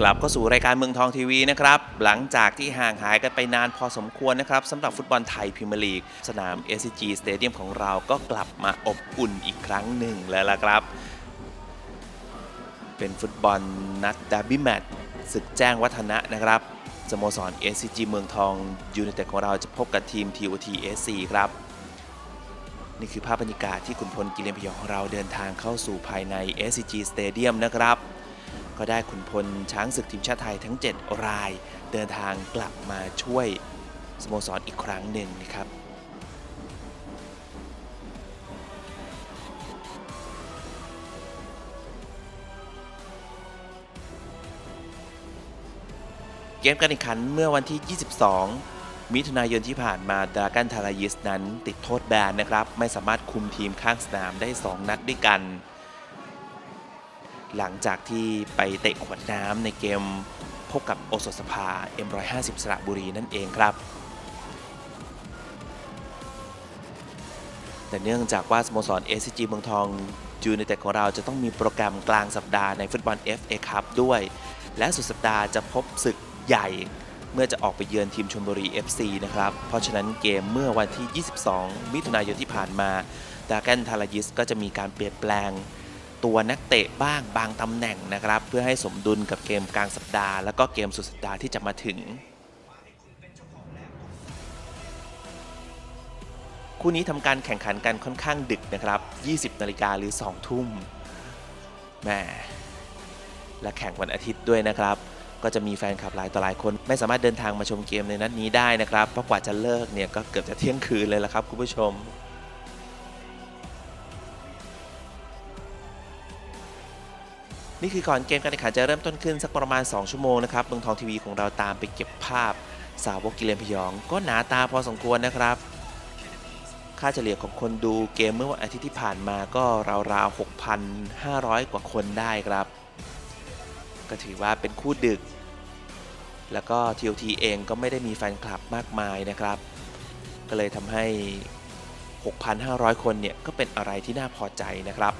กลับเข้าสู่รายการเมืองทองทีวีนะครับ หลังจากที่ห่างหายกันไปนานพอสมควรนะครับสำหรับฟุตบอลไทยพรีเมียร์ลีก สนาม SCG Stadium ของเราก็กลับมาอบอุ่นอีกครั้งหนึ่งแล้วล่ะครับ เป็นฟุตบอลนัดดาร์บี้แมตช์ศึกแจ้งวัฒนะนะครับสโมสร SCG เมืองทองยูไนเต็ดของเราจะพบกับทีม TOT SC ครับ นี่คือภาพบรรยากาศที่คุณพลกิเลนพยองของเราเดินทางเข้าสู่ภายใน SCG Stadium นะครับ ก็ได้ขุนพลช้างศึกทีมชาติไทยทั้ง 7 ราย เดินทางกลับมาช่วยสโมสรอีกครั้งหนึ่งนะครับเกมการแข่งขันเมื่อวันที่ 22 มิถุนายนที่ผ่านมาดรากันทารายิสนั้นติดโทษแบนนะครับ ไม่สามารถคุมทีมข้างสนามได้ 2 นัดด้วยกัน หลังจากที่ไปเตะขวดน้ำในเกมพบกับโอสถสภา M150 สระบุรีนั่นเองครับ แต่เนื่องจากว่าสโมสร SCG เมืองทองยูไนเต็ดของเราจะต้องมีโปรแกรมกลางสัปดาห์ในฟุตบอล FA คัพด้วย และสุดสัปดาห์จะพบศึกใหญ่เมื่อจะออกไปเยือนทีมชลบุรี FC นะครับ เพราะฉะนั้นเกมเมื่อวันที่ 22 มิถุนายนที่ผ่านมาดาแกนทารายิสก็จะมีการเปลี่ยนแปลง ตัวนักเตะบ้างบางตำแหน่งนะครับ เพื่อให้สมดุลกับเกมกลางสัปดาห์ แล้วก็เกมสุดสัปดาห์ที่จะมาถึง คู่นี้ทำการแข่งขันกันค่อนข้างดึกนะครับ 20 นาฬิกาหรือ 2 ทุ่มแหม่และแข่งวันอาทิตย์ด้วยนะครับ ก็จะมีแฟนคลับหลายต่อหลายคน ไม่สามารถเดินทางมาชมเกมในนัดนี้ได้นะครับ เพราะกว่าจะเลิกเนี่ยก็เกือบจะเที่ยงคืนเลยละครับคุณผู้ชม นี่คือก่อนเกมการแข่งขันจะเริ่มต้นขึ้นสักประมาณ 2 ชั่วโมงนะครับเมืองทองทีวีของเราตามไปเก็บภาพสาวกกิเลนพยอง ก็หนาตาพอสมควรนะครับ ค่าเฉลี่ยของคนดูเกมเมื่อวันอาทิตย์ที่ผ่านมาก็ราวๆ 6,500 กว่าคนได้ครับ ก็ถือว่าเป็นคู่ดึก แล้วก็ TOT เองก็ไม่ได้มีแฟนคลับมากมายนะครับ ก็เลยทำให้ 6,500 คนเนี่ยก็เป็นอะไรที่น่าพอใจนะครับ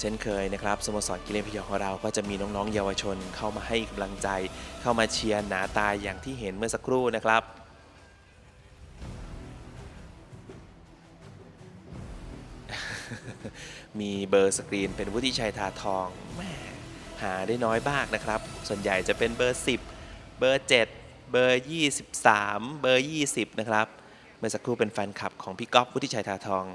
เช่นเคยนะครับสโมสรกิเลนพยองของเราก็จะมีน้องๆ เยาวชนเข้ามาให้กำลังใจ เข้ามาเชียร์หนาตาอย่างที่เห็นเมื่อสักครู่นะครับมีเบอร์สกรีนเป็นวุฒิชัยทาทองแหม่หาได้น้อยมากนะครับ ส่วนใหญ่จะเป็นเบอร์ 10 เบอร์ 7 เบอร์ 23 เบอร์ 20 นะครับ เมื่อสักครู่เป็นแฟนคลับของพี่ก๊อฟวุฒิชัยทาทอง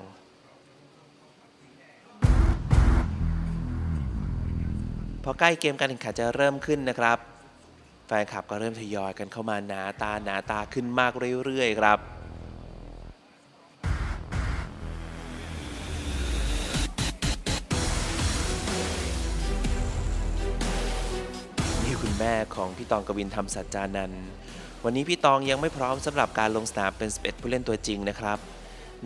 พอใกล้เกมการแข่งขันจะเริ่มขึ้นนะครับ แฟนคลับก็เริ่มทยอยกันเข้ามาหนาตาหนาตาขึ้นมากเรื่อยๆครับนี่คุณแม่ของพี่ตองกวินทำสัจจานันท์วันนี้พี่ตองยังไม่พร้อมสำหรับการลงสนามเป็น 11 ผู้เล่นตัวจริงนะครับ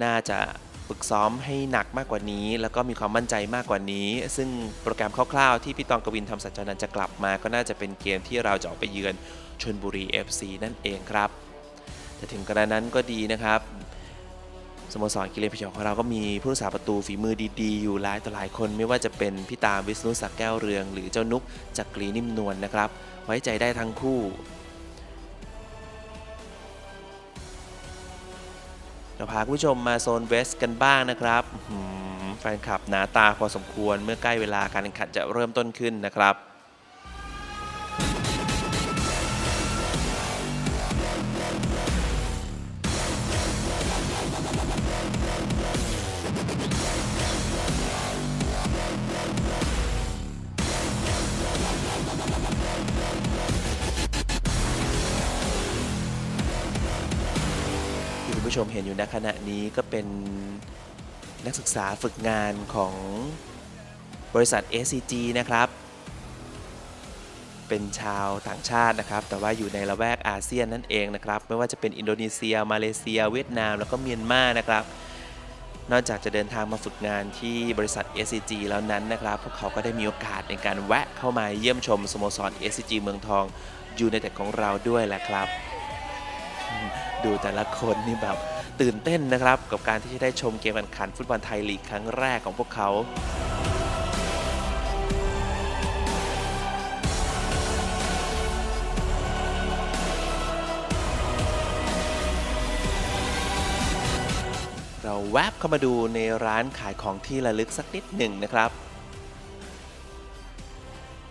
น่าจะ ฝึกซ้อมให้หนักมากกว่านี้ แล้วก็มีความมั่นใจมากกว่านี้ ซึ่งโปรแกรมคร่าวๆ ที่พี่ตองกวินทำสัจจานันจะกลับมา ก็น่าจะเป็นเกมที่เราจะออกไปเยือนชนบุรี FC นั่นเองครับ แต่ถึงกระนั้นก็ดีนะครับสโมสรกิเลนพยองของเราก็มีผู้รักษาประตูฝีมือดีๆ อยู่หลายต่อหลายคน ไม่ว่าจะเป็นพี่ตามวิษณุศักดิ์แก้วเรือง หรือเจ้านุกจักรีนิ่มนวลนะครับ ไว้ใจได้ทั้งคู่ เราพาคุณผู้ชมมาโซนเวสต์กันบ้างนะครับแฟนคลับหนาตาพอสมควรเมื่อใกล้เวลาการแข่งขันจะเริ่มต้นขึ้นนะครับ ชมเห็นอยู่ณขณะนี้ก็เป็นนักศึกษาฝึกงานของบริษัท SCG นะครับ เป็นชาวต่างชาตินะครับ แต่ว่าอยู่ในละแวกอาเซียนนั่นเองนะครับ ไม่ว่าจะเป็นอินโดนีเซีย มาเลเซีย เวียดนาม แล้วก็เมียนมานะครับ นอกจากจะเดินทางมาฝึกงานที่บริษัท SCG แล้วนั้นนะครับ พวกเขาก็ได้มีโอกาสในการแวะเข้ามาเยี่ยมชมสโมสร SCG เมืองทองยูไนเต็ดของเราด้วยแหละครับ ดูแต่ละคนนี่แบบตื่นเต้นนะครับ กับการที่จะได้ชมเกมแข่งขันฟุตบอลไทยลีกครั้งแรกของพวกเขาเราแวบเข้ามาดูในร้านขายของที่ระลึกสักนิดหนึ่งนะครับ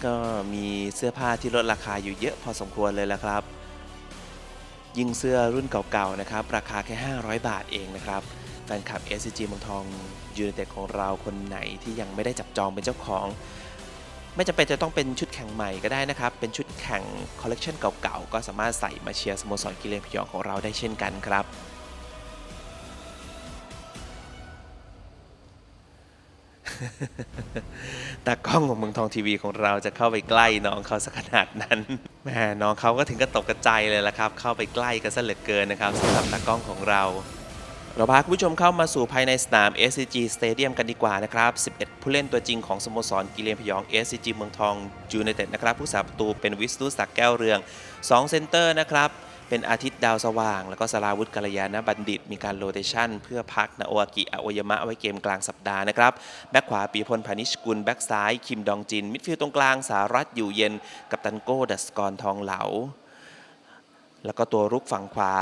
ก็มีเสื้อผ้าที่ลดราคาอยู่เยอะพอสมควรเลยละครับ ยิ่งเสื้อรุ่นเก่าๆนะครับราคาแค่ 500 บาทเองนะครับแฟนคลับ SCG เมืองทองยูเนเต็ดของเราคนไหนที่ยังไม่ได้จับจองเป็นเจ้าของ ไม่จำเป็นจะต้องเป็นชุดแข่งใหม่ก็ได้นะครับ เป็นชุดแข่งคอลเลกชันเก่าๆ ก็สามารถใส่มาเชียร์สโมสรกิเลนพยองของเราได้เช่นกันครับ ตากล้องของเมืองทองทีวีของเราจะเข้าไปใกล้น้องเขาสักขนาดนั้นแหมน้องเขาก็ถึงกับตกกระจายเลยละครับ เข้าไปใกล้กันซะเหลือเกินนะครับสำหรับตากล้องของเรา เราพาคุณผู้ชมเข้ามาสู่ภายในสนาม SCG Stadium กันดีกว่านะครับ 11 ผู้เล่นตัวจริงของสโมสรกิเลนพยอง SCG เมืองทองยูไนเต็ดนะครับ ผู้สาประตูเป็นวิสตุศักดิ์แก้วเรือง 2 เซนเตอร์นะครับ เป็นอาทิตย์ดาวสว่าง แล้วก็สราวุธกัลยาณบัณฑิต มีการโรเตชันเพื่อพักนาโออากิอาโอยามะไว้เกมกลางสัปดาห์นะครับ แบ็คขวาปีพลพานิชกุล แบ็คซ้าย คิมดองจิน มิดฟิลด์ตรงกลางสารัตอยู่เย็น กับตันโก้ดัสกรทองเหลา แล้วก็ตัวรุกฝั่งขวา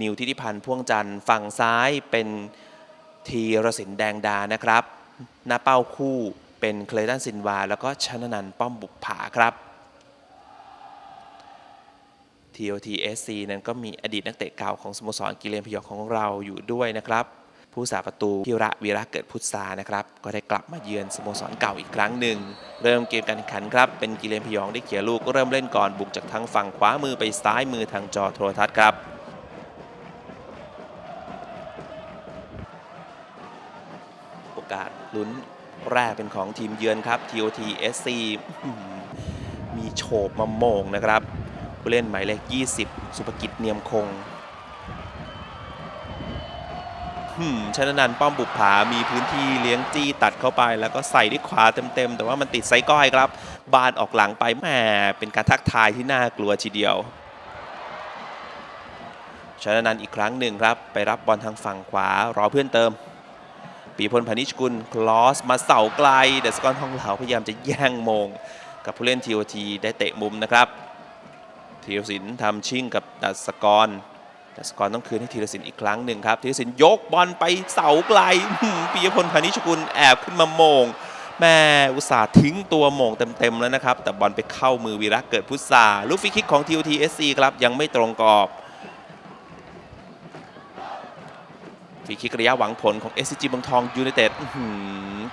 นิวทิติพันธ์พ่วงจันทร์ฝั่งซ้ายเป็นทีรสินแดงดานะครับ หน้าเป้าคู่เป็นเคลตันซินวา แล้วก็ชนนันป้อมบุกผาครับ TOTSC นั้นก็มีอดีตนักเตะเก่าของสโมสรกิเลนพยองของเราอยู่ด้วยนะครับ ผู้สาประตูพิระวีระเกิดพุทธานะครับ ก็ได้กลับมาเยือนสโมสรเก่าอีกครั้งหนึ่ง เริ่มเกมการแข่งขันครับ เป็นกิเลนพยองได้เขียลูกก็เริ่มเล่นก่อนบุกจากทางฝั่งขวามือไปซ้ายมือทางจอโทรทัศน์ครับโอกาสลุ้นแรกเป็นของทีมเยือนครับ TOT SC มีโฉบมาโมงนะครับ ผู้เล่นหมายเลข 20 สุภกิจเนียมคงหืมชนะนันท์ป้อมบุกผา มีพื้นที่เลี้ยงจี้ตัดเข้าไป แล้วก็ใส่ด้วยขวาเต็มๆ แต่ว่ามันติดไซก้อยครับ บานออกหลังไปแหมเป็นการทักทายที่น่ากลัวทีเดียวชนะนันท์อีกครั้งหนึ่งครับ ไปรับบอลทางฝั่งขวารอเพื่อนเติม ปีพลพนิชกุลคลอสมาเสาไกลเดสกอนทองเหลาพยายามจะแย่งมง กับผู้เล่น TOT ได้เตะมุมนะครับ ธีรศิลป์ทำชิ่งกับดัสกรดัสกรต้องคืนให้ธีรศิลป์อีกครั้งหนึ่งครับธีรศิลป์ยกบอลไปเสาไกลปิยพลพานิชกุลแอบขึ้นมาโมงแม่อุตส่าห์ทิ้งตัวโมงเต็มๆแล้วนะครับ แต่บอลไปเข้ามือวีระเกิดพุทธาลูกฟรีคิกของ TOT SC ครับยังไม่ตรงกรอบ ฟรีคิกระยะหวังผลของ SCG เมืองทองยูไนเต็ด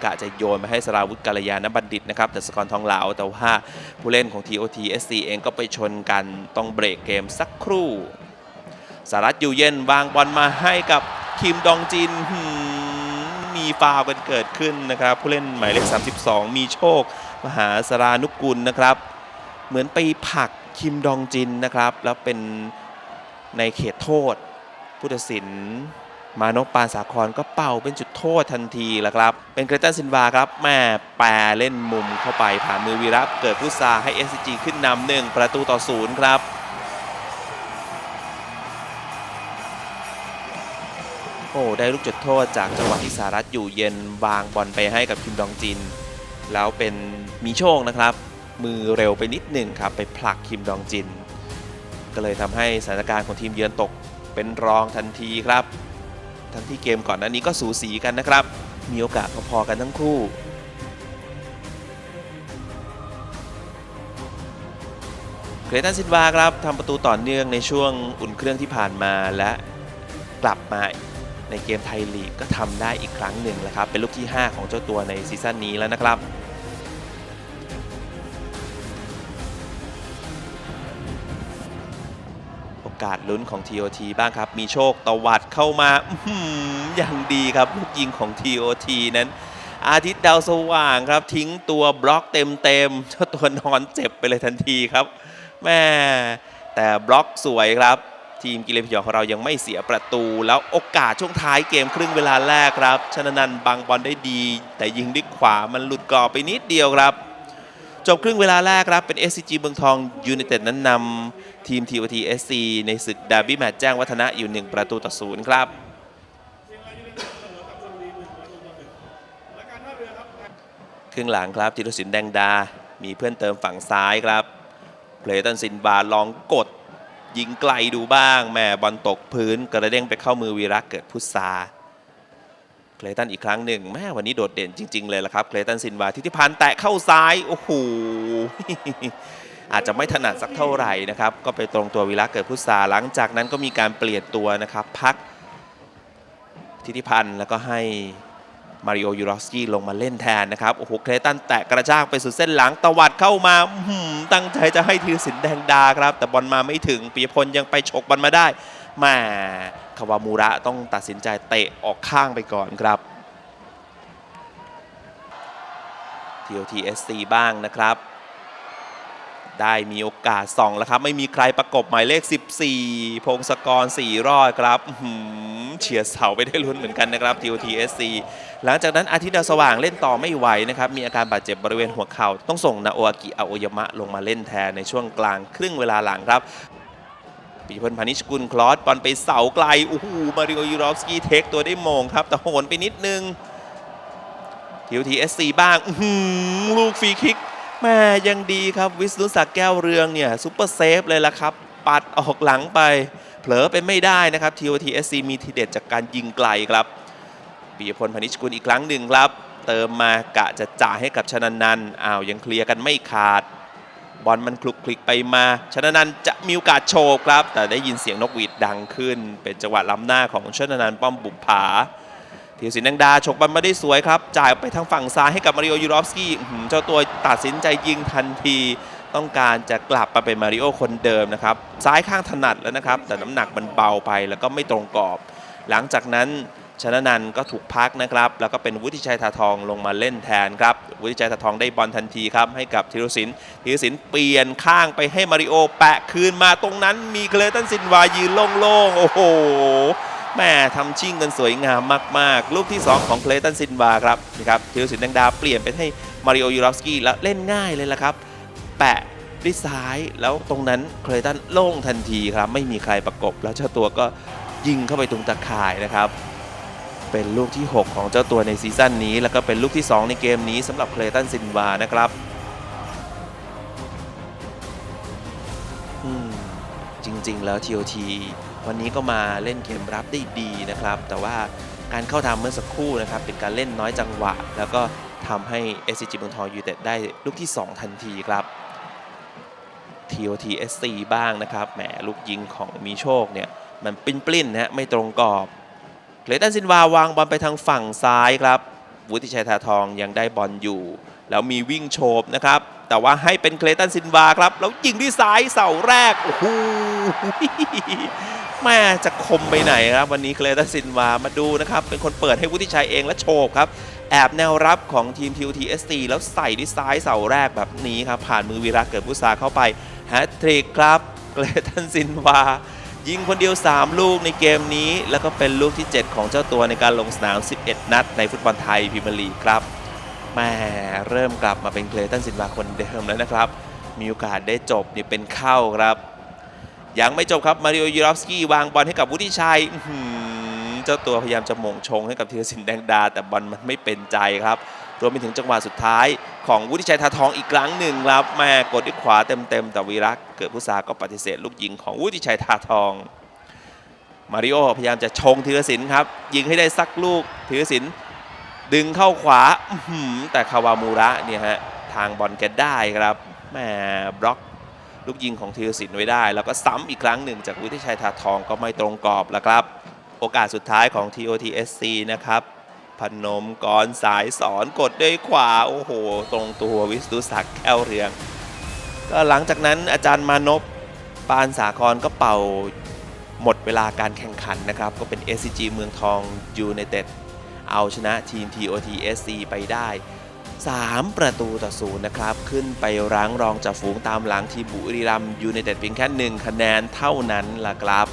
กะจะโยนมาให้สราวุธกาลยานบัณฑิตนะครับ แต่สกอร์ทองเหลาแต่ว่าผู้เล่นของ TOT SC เองก็ไปชนกันต้องเบรกเกมสักครู่สารัตอยู่เย็นวางบอลมาให้กับคิมดองจินมีฟาวกันเกิดขึ้นนะครับ ผู้เล่นหมายเลข 32 มีโชค มหาสรานุกุลนะครับ เหมือนไปผักคิมดองจินนะครับ แล้วเป็นในเขตโทษ ผู้ตัดสิน มานพปานสาครก็เป่าเป็นจุดโทษทันทีแล้วครับ เป็นเกรตันซินวาครับแม่แปรเล่นมุมเข้าไปผ่านมือวีรับเกิดพุทธาให้ SCG ขึ้นนำหนึ่งประตูต่อศูนย์ครับโอ้ได้ลูกจุดโทษจากจังหวะที่สารัตอยู่เย็นวางบอลไปให้กับคิมดองจิน แล้วเป็นมีโชคนะครับ มือเร็วไปนิดหนึ่งครับไปผลักคิมดองจิน ก็เลยทำให้สถานการณ์ของทีมเยือนตกเป็นรองทันทีครับ ทั้งที่เกมก่อนหน้านี้ก็สูสีกันนะครับ มีโอกาสพอๆกันทั้งคู่เกรตันซินวาครับทำประตูต่อเนื่องในช่วงอุ่นเครื่องที่ผ่านมาและกลับมาในเกมไทยลีกก็ทำได้อีกครั้งหนึ่งแล้วครับ เป็นลูกที่ 5 ของเจ้าตัวในซีซั่นนี้แล้วนะครับ อกาสลุ้นของ TOT บ้างครับ มีโชคตวัดเข้ามาอย่างดีครับลูกยิงของ TOT นั้น อาทิตย์ดาวสว่างครับ ทิ้งตัวบล็อกเต็มๆเจ้าตัวนอนเจ็บไปเลยทันทีครับแม่แต่บล็อกสวยครับ ทีมกิเลนพยองของเรายังไม่เสียประตู แล้วโอกาสช่วงท้ายเกมครึ่งเวลาแรกครับชนะนันบังบอลได้ดี แต่ยิงด้วยขวามันหลุดกรอบไปนิดเดียวครับ จบครึ่งเวลาแรกครับ เป็น SCG เมืองทองยูไนเต็ดนั้นนำทีม TOT SC ในศึกดาร์บี้แมตช์แจ้งวัฒนะอยู่ 1 ประตูต่อศูนย์ครับครึ่งหลังครับธีรศิลป์แดงดา มีเพื่อนเติมฝั่งซ้ายครับเพลตันซินบาลองกด ยิงไกลดูบ้างแม่บอลตกพื้นกระเด้งไปเข้ามือวีระเกิดพุทธา เคลตันอีกครั้งหนึ่งแม่วันนี้โดดเด่นจริง ๆ เลยละครับเคลตันซินวาทิติพันธ์แตะเข้าซ้าย โอ้โหอาจจะไม่ถนัดสักเท่าไหร่นะครับ ก็ไปตรงตัววิระเกิดพุทธาหลังจากนั้นก็มีการเปลี่ยนตัวนะครับ พักทิติพันธ์แล้วก็ให้ มาริโอยูรอฟสกี้ลงมาเล่นแทนนะครับ โอ้โห เคลตันแตะกระชากไปสุดเส้นหลังตวัดเข้ามาตั้งใจจะให้ทีสินแดงดาครับ แต่บอลมาไม่ถึงปียพลยังไปฉกบอลมาได้แหมาคาวามูระต้องตัดสินใจเตะออกข้างไปก่อนครับ TOTSC บ้างนะครับ ได้มีโอกาสส่องแล้วครับ ไม่มีใครประกบหมายเลข 14 พงศกร4รอดครับเฉียดเสาไปได้ลุ้นเหมือนกันนะครับ TOTSC หลังจากนั้นอาทิตย์ดาวสว่างเล่นต่อไม่ไหวนะครับ มีอาการบาดเจ็บบริเวณหัวเข่าต้องส่งนาโออากิอาโอยามะลงมาเล่นแทนในช่วงกลางครึ่งเวลาหลังครับปีพลพานิชกุลคลอสบอลไปเสาไกลโอ้โหมาริโอยูรอฟสกี้เทคตัวได้มงครับ แต่โหนไปนิดนึง TOTSC บ้างอื้อหือลูกฟรีคิก แม่ยังดีครับวิศนุศักดิ์แก้วเรืองเนี่ยซุปเปอร์เซฟเลยละครับ ปัดออกหลังไป เผลอไปไม่ได้นะครับ TOTSC มีทีเด็ดจากการยิงไกลครับปียพลพนิชกุลอีกครั้งหนึ่งครับ เติมมากะจะจ่ายให้กับชนันนันท์อ้าวยังเคลียร์กันไม่ขาด บอลมันคลุกคลิกไปมา ชนันนันท์จะมีโอกาสโชว์ครับ แต่ได้ยินเสียงนกหวีดดังขึ้น เป็นจังหวะล้ำหน้าของชนันนันท์ป้อมบุปผา ธีรศิลป์แดงดาฉกบอลมาได้สวยครับ จ่ายไปทางฝั่งซ้ายให้กับมาริโอยูรอฟสกี้เจ้าตัวตัดสินใจยิงทันทีต้องการจะกลับมาเป็นมาริโอคนเดิมนะครับ ซ้ายข้างถนัดแล้วนะครับ แต่น้ำหนักมันเบาไปแล้วก็ไม่ตรงกรอบ หลังจากนั้นชนะนันก็ถูกพักนะครับ แล้วก็เป็นวุฒิชัยทาทองลงมาเล่นแทนครับ วุฒิชัยทาทองได้บอลทันทีครับ ให้กับธีรศิลป์ธีรศิลป์เปลี่ยนข้างไปให้มาริโอแปะคืนมาตรงนั้นมีเคลตันซินวายืนโล่งๆโอ้โห แม่ทำชิ่งกันสวยงามมาก ๆ ลูกที่ 2 ของเคลตันซินวาครับนี่ครับธีรศิลป์แดงดาเปลี่ยนไปให้มาริโอยูรอฟสกี้แล้วเล่นง่ายเลยละครับ แปะด้วยซ้ายแล้วตรงนั้นเคลตันโล่งทันทีครับ ไม่มีใครประกบ แล้วเจ้าตัวก็ยิงเข้าไปตรงตะข่ายนะครับ เป็นลูกที่ 6 ของเจ้าตัวในซีซั่นนี้ แล้วก็เป็นลูกที่ 2 ในเกมนี้สำหรับเคลตันซินวานะครับจริง ๆ แล้ว TOT วันนี้ก็มาเล่นเกมรับได้ดีนะครับ แต่ว่าการเข้าทำเมื่อสักครู่นะครับเป็นการเล่นน้อยจังหวะ แล้วก็ทำให้ SCG เมืองทองยูเต็ดได้ลูกที่ 2 ทันทีครับ TOT SC บ้างนะครับแหมลูกยิงของมีโชคเนี่ยมันปลิ้นปลิ้นนะไม่ตรงกรอบเคลตันซินวาวางบอลไปทางฝั่งซ้ายครับ วุฒิชัยทาทองยังได้บอลอยู่ แล้วมีวิ่งโฉบนะครับ แต่ว่าให้เป็นเคลตันซินวาครับ แล้วยิงที่ซ้ายเสาแรก โอ้โห แม่จะคมไปไหนครับ วันนี้เคลตันซินวามาดูนะครับ เป็นคนเปิดให้วุฒิชัยเองและโฉบครับ แอบแนวรับของทีม TUTSC แล้วใส่ที่ซ้ายเสาแรกแบบนี้ครับ ผ่านมือวีระเกิดพุษาเข้าไปแฮตทริกครับเคลตันซินวา ยิงคนเดียว 3 ลูกในเกมนี้ แล้วก็เป็นลูกที่ 7 ของเจ้าตัวในการลงสนาม 11 นัด ในฟุตบอลไทยพรีเมียร์ลีกครับแม่เริ่มกลับมาเป็นเคลตันซินวาคนเดิมแล้วนะครับ มีโอกาสได้จบนี่เป็นเข้าครับ ยังไม่จบครับมาริโอยูรอฟสกี้วางบอลให้กับวุฒิชัยเจ้าตัวพยายามจะมงชงให้กับธีรศิลป์แดงดา แต่บอลมันไม่เป็นใจครับ รวมไปถึงจังหวะสุดท้าย ของวุฒิชัยทาทองอีกครั้งหนึ่งครับแม่กดด้วยขวาเต็มๆแต่วีรักเกิดพุษาก็ปฏิเสธลูกยิงของวุฒิชัยทาทองมาริโอพยายามจะชงธีรศิลป์ครับ ยิงให้ได้สักลูกธีรศิลป์ดึงเข้าขวาแต่คาวามูระเนี่ยฮะทางบอลแกได้ครับแม่บล็อก ลูกยิงของธีรศิลป์ไว้ได้ แล้วก็ซ้ำอีกครั้งหนึ่งจากวุฒิชัยทาทองก็ไม่ตรงกรอบแล้วครับ โอกาสสุดท้ายของ TOTSC นะครับพนมกรสายสอนกดด้วยขวา โอ้โห ตรงตัววิสุศักดิ์แก้วเรือง ก็หลังจากนั้นอาจารย์มานพปานสาครก็เป่าหมดเวลาการแข่งขันนะครับ ก็เป็น SCG เมืองทองยูไนเต็ดเอาชนะทีม TOTSC ไปได้ 3 ประตูต่อศูนย์นะครับ ขึ้นไปรั้งรองจากฝูงตามหลังทีมบุรีรัมยูไนเต็ดเพียงแค่1คะแนนเท่านั้นล่ะครับ